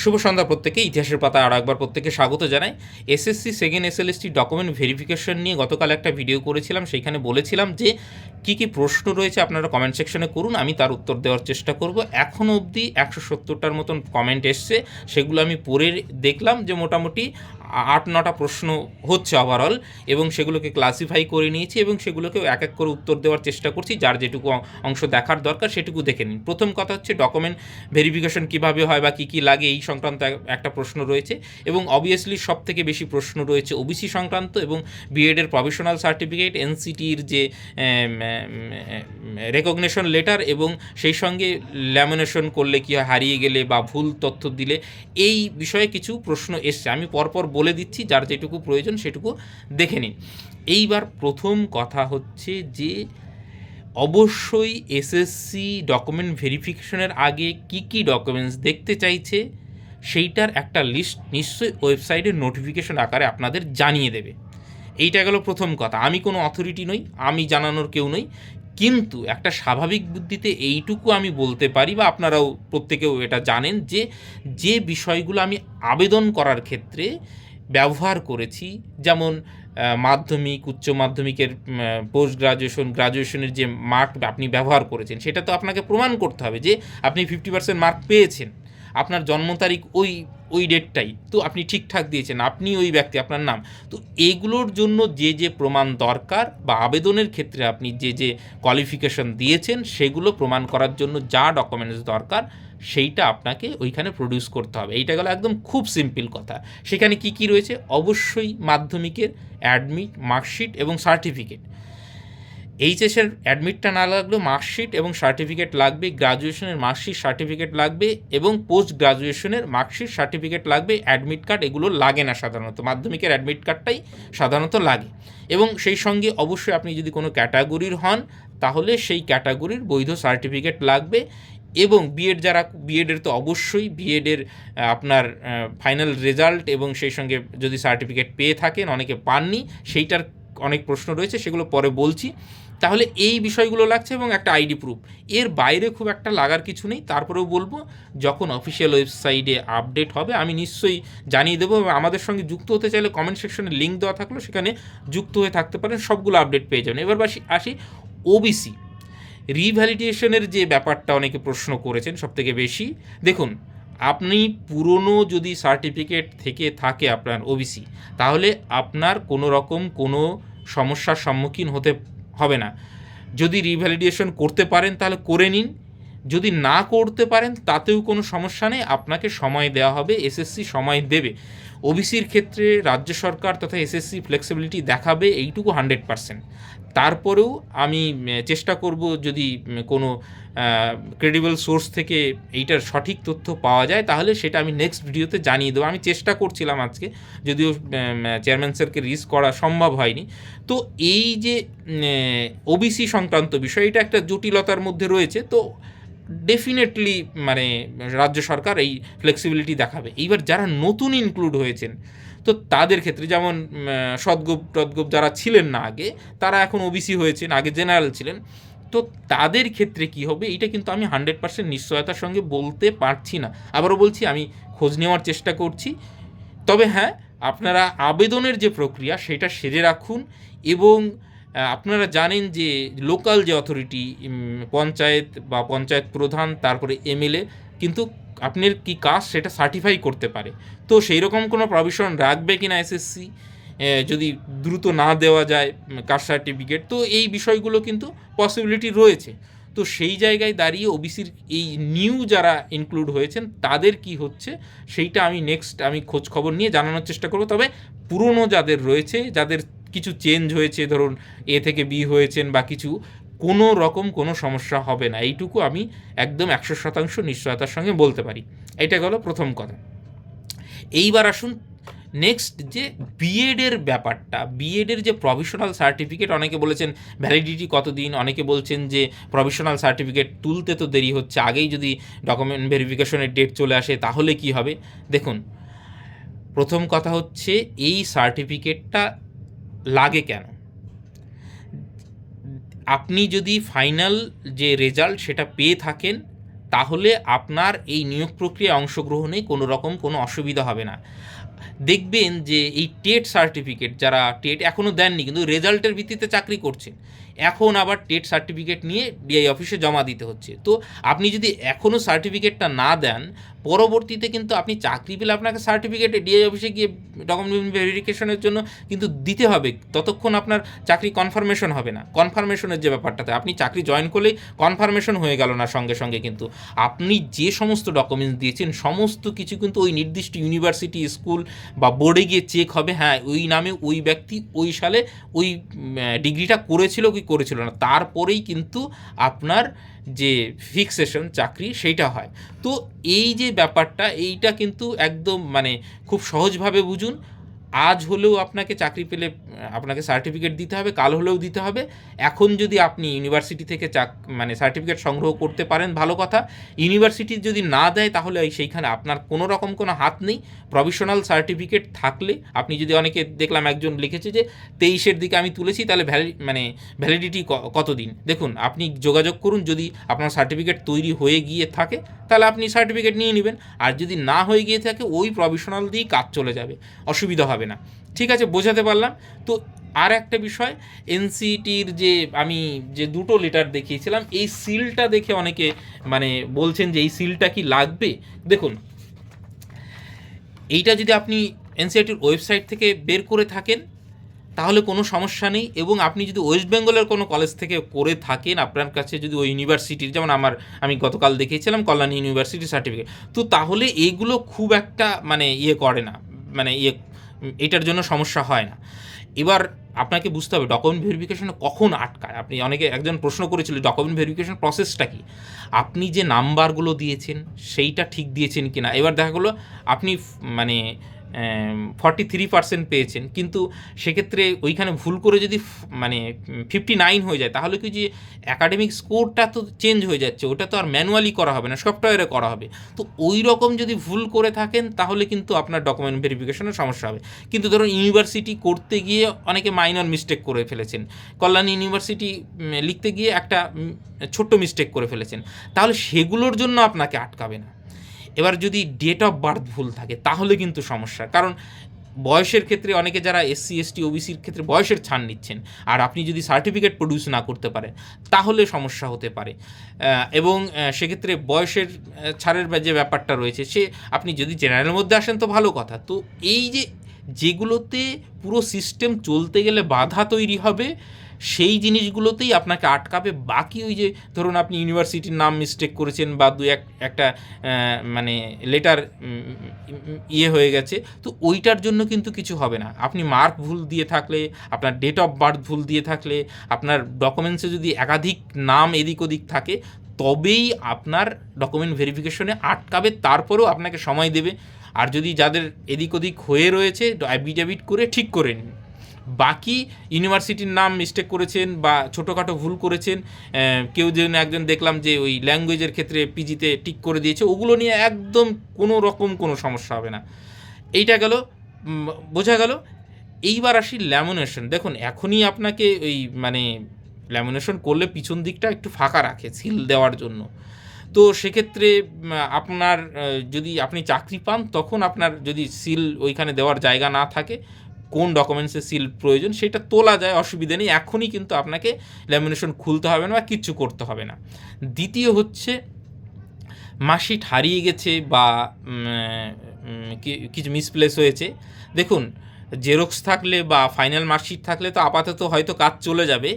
শুভ সন্ধ্যা প্রত্যেকে। ইতিহাসের পাতা আরও একবার প্রত্যেকে স্বাগত জানাই। SSC second S SLST document verification নিয়ে গতকাল একটা ভিডিও করেছিলাম, সেইখানে বলেছিলাম যে কি কি প্রশ্ন রয়েছে আপনারা কমেন্ট সেকশনে করুন, আমি তার উত্তর দেওয়ার চেষ্টা করব। এখনও অবধি একশো সত্তরটার মতন কমেন্ট এসছে, সেগুলো আমি পড়ে দেখলাম যে মোটামুটি আট নটা প্রশ্ন হচ্ছে ওভারঅল এবং সেগুলোকে ক্লাসিফাই করে নিয়েছি এবং সেগুলোকে এক এক করে উত্তর দেওয়ার চেষ্টা করছি, যার যেটুকু অংশ দেখার দরকার সেটুকু দেখে নিন। প্রথম কথা হচ্ছে ডকুমেন্ট ভেরিফিকেশন কীভাবে হয় বা কী কী লাগে এই সংক্রান্ত এক- একটা প্রশ্ন রয়েছে এবং অবভিয়াসলি সব থেকে বেশি প্রশ্ন রয়েছে ওবিসি সংক্রান্ত এবং বিএডের প্রফেশনাল সার্টিফিকেট এনসিটির যে রেকগনেশন লেটার এবং সেই সঙ্গে ল্যামিনেশন করলে কি হয়, হারিয়ে গেলে বা ভুল তথ্য দিলে এই বিষয়ে কিছু প্রশ্ন এসছে। আমি পরপর বলে দিচ্ছি, যার যেটুকু প্রয়োজন সেটুকু দেখে নিন। এইবার প্রথম কথা হচ্ছে যে, অবশ্যই এসএসসি ডকুমেন্ট ভেরিফিকেশনের আগে কি কি ডকুমেন্টস দেখতে চাইছে, সেইটার একটা লিস্ট নিশ্চয়ই ওয়েবসাইটে নোটিফিকেশন আকারে আপনাদের জানিয়ে দেবে। এইটা গেল প্রথম কথা। আমি কোনো অথরিটি নই, আমি জানানোর কেউ নই, কিন্তু একটা স্বাভাবিক বুদ্ধিতে এইটুকু আমি বলতে পারি বা আপনারাও প্রত্যেকেও এটা জানেন যে যে বিষয়গুলো আমি আবেদন করার ক্ষেত্রে ব্যবহার করেছি। যেমন মাধ্যমিক, উচ্চ মাধ্যমিকের পোস্ট গ্রাজুয়েশন গ্রাজুয়েশনের যে মার্ক আপনি ব্যবহার করেছেন, সেটা তো আপনাকে প্রমাণ করতে হবে যে আপনি ফিফটি পার্সেন্ট মার্ক পেয়েছেন। আপনার জন্ম তারিখ ওই ওই ডেটটাই তো আপনি ঠিকঠাক দিয়েছেন, আপনি ওই ব্যক্তি, আপনার নাম। তো এগুলোর জন্য যে যে প্রমাণ দরকার বা আবেদনের ক্ষেত্রে আপনি যে যে কোয়ালিফিকেশন দিয়েছেন, সেগুলো প্রমাণ করার জন্য যা ডকুমেন্টস দরকার, সেইটা আপনাকে ওইখানে প্রডিউস করতে হবে। এইটা গেল একদম খুব সিম্পল কথা। সেখানে কি কি রয়েছে? অবশ্যই মাধ্যমিকের অ্যাডমিট মার্কশিট এবং সার্টিফিকেট এইচএসের অ্যাডমিটটা না লাগলেও মার্কশিট এবং সার্টিফিকেট লাগবে গ্রাজুয়েশনের মার্কশিট সার্টিফিকেট লাগবে এবং পোস্ট গ্রাজুয়েশনের মার্কশিট সার্টিফিকেট লাগবে অ্যাডমিট কার্ড এগুলো লাগে না সাধারণত, মাধ্যমিকের অ্যাডমিট কার্ডটাই সাধারণত লাগে। এবং সেই সঙ্গে অবশ্যই আপনি যদি কোনো ক্যাটাগরির হন, তাহলে সেই ক্যাটাগরির বৈধ সার্টিফিকেট লাগবে এবং বিএড যারা বিএডের তো অবশ্যই বিএডের আপনার ফাইনাল রেজাল্ট এবং সেই সঙ্গে যদি সার্টিফিকেট পেয়ে থাকেন, অনেকে পাননি, সেইটার অনেক প্রশ্ন রয়েছে, সেগুলো পরে বলছি। তাহলে এই বিষয়গুলো লাগছে এবং একটা আইডি প্রুফ এর বাইরে খুব একটা লাগার কিছু নেই। তারপরেও বলব, যখন অফিসিয়াল ওয়েবসাইটে আপডেট হবে, আমি নিশ্চয়ই জানিয়ে দেবো এবং আমাদের সঙ্গে যুক্ত হতে চাইলে কমেন্ট সেকশনে লিঙ্ক দেওয়া থাকল, সেখানে যুক্ত হয়ে থাকতে পারেন, সবগুলো আপডেট পেয়ে যাবেন। এবার আসি ওবিসি রিভ্যালিডেশনের যে ব্যাপারটা অনেকে প্রশ্ন করেছেন সবথেকে বেশি। দেখুন আপনি পুরনো যদি সার্টিফিকেট থেকে থাকে আপনার ওবিসি তাহলে আপনার কোনো রকম কোনো সমস্যার সম্মুখীন হতে হবে না। যদি রিভ্যালিডেশন করতে পারেন, তাহলে করে নিন। যদি না করতে পারেন, তাতেও কোনো সমস্যা নেই। আপনাকে সময় দেওয়া হবে এসএসসি সময় দেবে। ওবিসির ক্ষেত্রে রাজ্য সরকার তথা এসএসসি ফ্লেক্সিবিলিটি দেখাবে এইটুকু হান্ড্রেড পারসেন্ট তারপরেও আমি চেষ্টা করব যদি কোনো ক্রেডিবল সোর্স থেকে এইটার সঠিক তথ্য পাওয়া যায়, তাহলে সেটা আমি নেক্সট ভিডিওতে জানিয়ে দেবো। আমি চেষ্টা করছিলাম আজকে, যদিও চেয়ারম্যান স্যারকে রিস করা সম্ভব হয়নি। তো এই যে ওবিসি সংক্রান্ত বিষয়, এটা একটা জটিলতার মধ্যে রয়েছে। তো ডেফিনেটলি মানে রাজ্য সরকার এই ফ্লেক্সিবিলিটি দেখাবে। এইবার যারা নতুন ইনক্লুড হয়েছেন, তো তাদের ক্ষেত্রে যেমন সদ্গোপ টদ্গোপ যারা ছিলেন না আগে, তারা এখন ওবিসি হয়েছেন, আগে জেনারেল ছিলেন। তো তাদের ক্ষেত্রে কি হবে, এটা কিন্তু আমি হান্ড্রেড পার্সেন্ট নিশ্চয়তার সঙ্গে বলতে পারছি না। আবারও বলছি, আমি খোঁজ নেওয়ার চেষ্টা করছি। তবে হ্যাঁ আপনারা আবেদনের যে প্রক্রিয়া, সেটা সেরে রাখুন এবং আপনারা জানেন যে লোকাল যে অথরিটি পঞ্চায়েত বা পঞ্চায়েত প্রধান, তারপরে এমএলএ, কিন্তু আপনার কি কাজ সেটা সার্টিফাই করতে পারে। তো সেই রকম কোনো প্রভিশন রাখবে কিনা এসএসসি? যদি দ্রুত না দেওয়া যায় কাস্ট সার্টিফিকেট, তো এই বিষয়গুলো কিন্তু পসিবিলিটি রয়েছে। তো সেই জায়গায় দাঁড়িয়ে ওবিসির এই নিউ যারা ইনক্লুড হয়েছেন, তাদের কি হচ্ছে? সেইটা আমি নেক্সট আমি খোঁজ খবর নিয়ে জানানোর চেষ্টা করব। তবে পুরনো যাদের রয়েছে, যাদের কিছু চেঞ্জ হয়েছে, ধরুন এ থেকে বি হয়েছেন বা কিছু, কোনো রকম কোনো সমস্যা হবে না। এইটুকু আমি একদম একশো শতাংশ নিশ্চয়তার সঙ্গে বলতে পারি। এটা গেল প্রথম কথা। এইবার আসুন নেক্সট যে বিএডের ব্যাপারটা বিএডের যে প্রভিশনাল সার্টিফিকেট অনেকে বলেছেন ভ্যালিডিটি কতদিন? অনেকে বলছেন যে প্রভিশনাল সার্টিফিকেট তুলতে তো দেরি হচ্ছে। আগেই যদি ডকুমেন্ট ভেরিফিকেশনের ডেট চলে আসে, তাহলে কি হবে? দেখুন, প্রথম কথা হচ্ছে এই সার্টিফিকেটটা লাগে কেন? আপনি যদি ফাইনাল যে রেজাল্ট সেটা পেয়ে থাকেন, তাহলে আপনার এই নিয়োগ প্রক্রিয়ায় অংশগ্রহণে কোনো রকম কোনো অসুবিধা হবে না। দেখবেন যে এই টেট সার্টিফিকেট যারা টেট এখনও দেননি কিন্তু রেজাল্টের ভিত্তিতে চাকরি করছেন এখন আবার টেট সার্টিফিকেট নিয়ে ডিআই অফিসে জমা দিতে হচ্ছে। তো আপনি যদি এখনও সার্টিফিকেটটা না দেন, পরবর্তীতে কিন্তু আপনি চাকরি পেলে আপনাকে সার্টিফিকেট ডিআই অফিসে গিয়ে ডকুমেন্ট ভেরিফিকেশনের জন্য কিন্তু দিতে হবে। ততক্ষণ আপনার চাকরি কনফার্মেশন হবে না। কনফার্মেশনের যে ব্যাপারটাতে, আপনি চাকরি জয়েন করলেই কনফার্মেশন হয়ে গেল না সঙ্গে সঙ্গে কিন্তু। আপনি যে সমস্ত ডকুমেন্টস দিয়েছেন, সমস্ত কিছু কিন্তু ওই নির্দিষ্ট ইউনিভার্সিটি স্কুল বা বোর্ডে গিয়ে চেক হবে। হ্যাঁ ওই নামে ওই ব্যক্তি ওই সালে ওই ডিগ্রিটা করেছিল কি করেছিল না। তারপরেই কিন্তু আপনার যে ফিক্সেশন চাকরি সেইটা হয়। তো এই যে ব্যাপারটা, এইটা কিন্তু একদম মানে খুব সহজভাবে বুঝুন। আজ হলেও আপনাকে চাকরি পেলে আপনাকে সার্টিফিকেট দিতে হবে, কাল হলেও দিতে হবে। এখন যদি আপনি ইউনিভার্সিটি থেকে চাক মানে সার্টিফিকেট সংগ্রহ করতে পারেন, ভালো কথা। ইউনিভার্সিটি যদি না দেয়, তাহলে সেইখানে আপনার কোনো রকম কোনো হাত নেই। প্রভিশনাল সার্টিফিকেট থাকলে, আপনি যদি অনেকে দেখলাম একজন লিখেছে যে, তেইশের দিকে আমি তুলেছি, তাহলে ভ্যালি মানে ভ্যালিডিটি কতদিন? দেখুন, আপনি যোগাযোগ করুন, যদি আপনার সার্টিফিকেট তৈরি হয়ে গিয়ে থাকে, তাহলে আপনি সার্টিফিকেট নিয়ে নেবেন। আর যদি না হয়ে গিয়ে থাকে, ওই প্রভিশনাল দিয়েই কাজ চলে যাবে। অসুবিধা হবে না। ঠিক আছে, বোঝাতে পারলাম। তো আর একটা বিষয় এনসিটির যে আমি যে দুটো লেটার দেখিয়েছিলাম, এই সিলটা দেখে অনেকে মানে বলছেন যে এই সিলটা কি লাগবে? দেখুন, এইটা যদি আপনি এনসিআরটির ওয়েবসাইট থেকে বের করে থাকেন, তাহলে কোনো সমস্যা নেই এবং আপনি যদি ওয়েস্ট বেঙ্গলের কোনো কলেজ থেকে করে থাকেন, আপনার কাছে যদি ওই ইউনিভার্সিটির যেমন আমার আমি গতকাল দেখিয়েছিলাম কল্যাণী ইউনিভার্সিটি সার্টিফিকেট তো তাহলে এইগুলো খুব একটা মানে ইয়ে করে না মানে ইয়ে এটার জন্য সমস্যা হয় না। এবার আপনাকে বুঝতে হবে ডকুমেন্ট ভেরিফিকেশন কখন আটকায়? আপনি অনেকে একজন প্রশ্ন করেছিল ডকুমেন্ট ভেরিফিকেশন প্রসেসটা কি? আপনি যে নাম্বারগুলো দিয়েছেন, সেইটা ঠিক দিয়েছেন কি না এবার দেখা গেলো, আপনি মানে ফর্টি থ্রি পার্সেন্ট পেয়েছেন। কিন্তু সেক্ষেত্রে ওইখানে ভুল করে যদি মানে ফিফটি নাইন হয়ে যায়, তাহলে কি যে অ্যাকাডেমিক স্কোরটা তো চেঞ্জ হয়ে যাচ্ছে, ওটা তো আর ম্যানুয়ালি করা হবে না সফটওয়্যারে করা হবে। তো ওই রকম যদি ভুল করে থাকেন, তাহলে কিন্তু আপনার ডকুমেন্ট ভেরিফিকেশনের সমস্যা হবে। কিন্তু ধরুন ইউনিভার্সিটি করতে গিয়ে অনেকে মাইনর মিস্টেক করে ফেলেছেন। কল্যাণী ইউনিভার্সিটি লিখতে গিয়ে একটা ছোট্ট মিস্টেক করে ফেলেছেন। তাহলে সেগুলোর জন্য আপনাকে আটকাবে না। এবার যদি ডেট অফ বার্থ ভুল থাকে, তাহলে কিন্তু সমস্যা। কারণ বয়সের ক্ষেত্রে অনেকে যারা এসসি এসটি ওবিসির ক্ষেত্রে বয়সের ছাড় নিচ্ছেন, আর আপনি যদি সার্টিফিকেট প্রডিউস না করতে পারেন, তাহলে সমস্যা হতে পারে। এবং সেক্ষেত্রে বয়সের ছাড়ের যে ব্যাপারটা রয়েছে, সে আপনি যদি জেনারেলের মধ্যে আসেন তো ভালো কথা। তো এই যে যেগুলোতে পুরো সিস্টেম চলতে গেলে বাধা তৈরি হবে সেই জিনিসগুলোতেই আপনাকে আটকাবে। বাকি ওই যে ধরুন আপনি ইউনিভার্সিটির নাম মিস্টেক করেছেন বা দু এক, একটা মানে লেটার ইয়ে হয়ে গেছে, তো ওইটার জন্য কিন্তু কিছু হবে না। আপনি মার্ক ভুল দিয়ে থাকলে, আপনার ডেট অফ বার্থ ভুল দিয়ে থাকলে, আপনার ডকুমেন্টসে যদি একাধিক নাম এদিক ওদিক থাকে, তবেই আপনার ডকুমেন্ট ভেরিফিকেশনে আটকাবে, তারপরেও আপনাকে সময় দেবে। আর যদি যাদের এদিক ওদিক হয়ে রয়েছে অ্যাবিডেভিট করে ঠিক করে নিন। বাকি ইউনিভার্সিটির নাম মিস্টেক করেছেন বা ছোটোখাটো ভুল করেছেন কেউ যেন একজন দেখলাম যে ওই ল্যাঙ্গুয়েজের ক্ষেত্রে পিজিতে টিক করে দিয়েছে, ওগুলো নিয়ে একদম কোনো রকম কোনো সমস্যা হবে না। এইটা গেল বোঝা গেল। এইবার আসি ল্যামিনেশন দেখুন, এখনই আপনাকে ওই মানে ল্যামিনেশন করলে পিছন দিকটা একটু ফাঁকা রাখে সিল দেওয়ার জন্য। তো সেক্ষেত্রে আপনার যদি আপনি চাকরি পান, তখন আপনার যদি সিল ওইখানে দেওয়ার জায়গা না থাকে কোন ডকুমেন্টসের সিল প্রয়োজন সেটা তোলা যায়, অসুবিধা নেই। এখনই কিন্তু আপনাকে ল্যামিনেশন খুলতে হবে না বা কিচ্ছু করতে হবে না। দ্বিতীয় হচ্ছে মার্কশিট হারিয়ে গেছে বা কিছু মিসপ্লেস হয়েছে। দেখুন জেরক্স থাকলে বা ফাইনাল মার্কশিট থাকলে তো আপাতত হয়তো কাজ চলে যাবে।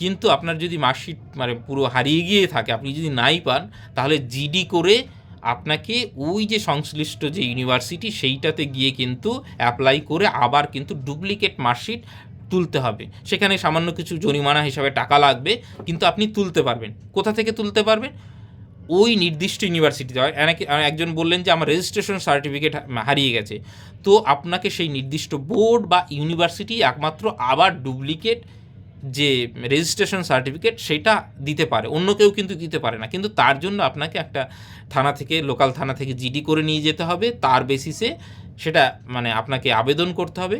কিন্তু আপনার যদি মার্কশিট মানে পুরো হারিয়ে গিয়ে থাকে, আপনি যদি নাই পান, তাহলে জিডি করে আপনাকে ওই যে সংশ্লিষ্ট যে ইউনিভার্সিটি সেইটাতে গিয়ে কিন্তু অ্যাপ্লাই করে আবার কিন্তু ডুপ্লিকেট মার্কশিট তুলতে হবে। সেখানে সামান্য কিছু জরিমানা হিসাবে টাকা লাগবে, কিন্তু আপনি তুলতে পারবেন। কোথা থেকে তুলতে পারবেন? ওই নির্দিষ্ট ইউনিভার্সিটিতে। হয় একজন বললেন যে আমার রেজিস্ট্রেশন সার্টিফিকেট হারিয়ে গেছে। তো আপনাকে সেই নির্দিষ্ট বোর্ড বা ইউনিভার্সিটি একমাত্র আবার ডুপ্লিকেট যে রেজিস্ট্রেশন সার্টিফিকেট সেটা দিতে পারে। অন্য কেউ কিন্তু দিতে পারে না। কিন্তু তার জন্য আপনাকে একটা থানা থেকে লোকাল থানা থেকে জিডি করে নিয়ে যেতে হবে। তার বেসিসে সেটা মানে আপনাকে আবেদন করতে হবে।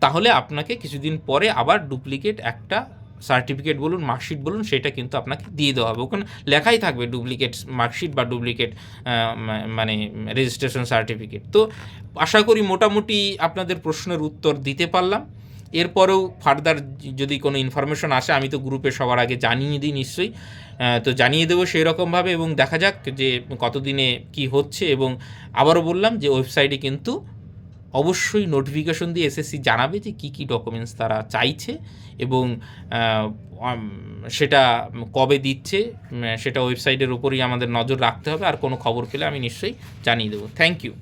তাহলে আপনাকে কিছুদিন পরে আবার ডুপ্লিকেট একটা সার্টিফিকেট বলুন মার্কশিট বলুন, সেটা কিন্তু আপনাকে দিয়ে দেওয়া হবে। ওখানে লেখাই থাকবে ডুপ্লিকেট মার্কশিট বা ডুপ্লিকেট মানে রেজিস্ট্রেশন সার্টিফিকেট তো আশা করি মোটামুটি আপনাদের প্রশ্নের উত্তর দিতে পারলাম। এরপরেও ফার্দার যদি কোনো ইনফরমেশন আসে, আমি তো গ্রুপে সবার আগে জানিয়ে দিই নিশ্চয়ই। তো জানিয়ে দেবো সেই রকমভাবে এবং দেখা যাক যে কতদিনে কি হচ্ছে এবং আবারও বললাম যে ওয়েবসাইটে কিন্তু অবশ্যই নোটিফিকেশন দিয়ে এসএসসি জানাবে যে কী কী ডকুমেন্টস তারা চাইছে এবং সেটা কবে দিচ্ছে সেটা ওয়েবসাইটের উপরেই আমাদের নজর রাখতে হবে। আর কোনো খবর পেলে আমি নিশ্চয়ই জানিয়ে দেবো। Thank you